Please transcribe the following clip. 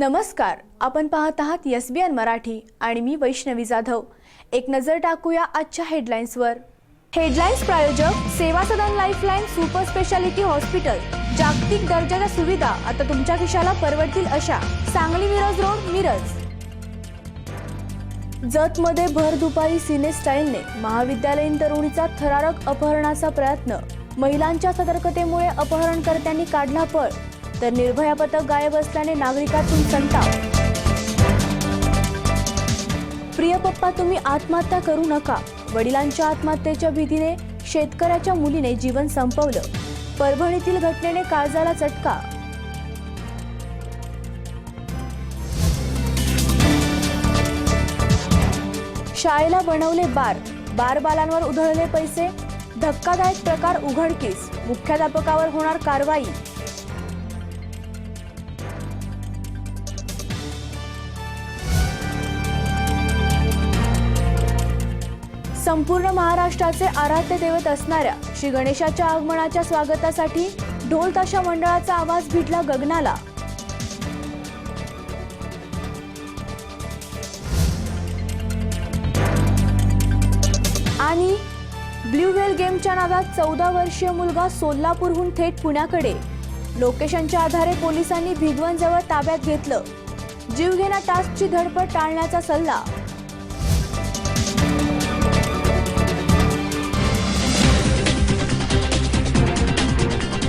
नमस्कार. आपण पाहत आहात एस बी एन मराठी आणि मी वैष्णवी जाधव. एक नजर टाकूया आजच्या हेडलाईन्सवर. हेडलाईन्स प्रायोजक Seva Sadan lifeline super speciality hospital. जागतिक दर्जाच्या सुविधा आता तुमच्या खिशाला परवडतील अशा सांगली मिरज रोड मिरज. जतमध्ये भर दुपारी सिने स्टाईलने महाविद्यालयीन तरुणीचा थरारक अपहरणाचा प्रयत्न. महिलांच्या सतर्कतेमुळे अपहरणकर्त्यांनी काढला पळ. तर निर्भया पथक गायब असल्याने नागरिकातून संताप. प्रिय पप्पा तुम्ही आत्महत्या करू नका. वडिलांच्या आत्महत्येच्या भीतीने शेतकऱ्याच्या मुलीने जीवन संपवलं. परभणीतील घटनेने काळजाला चटका. शाळेला बनवले बार. बार बालांवर उधळले पैसे. धक्कादायक प्रकार उघडकीस. मुख्याध्यापकावर होणार कारवाई. संपूर्ण महाराष्ट्राचे आराध्य दैवत असणाऱ्या श्री गणेशाच्या आगमनाच्या स्वागतासाठी ढोल ताशा मंडळाचा आवाज भिडला गगनाला. आणि ब्ल्यू व्हेल गेमच्या नादात चौदा वर्षीय मुलगा सोलापूरहून थेट पुण्याकडे. लोकेशनच्या आधारे पोलिसांनी भिगवणजवळ ताब्यात घेतलं. जीवघेणा टास्कची धडपड टाळण्याचा सल्ला.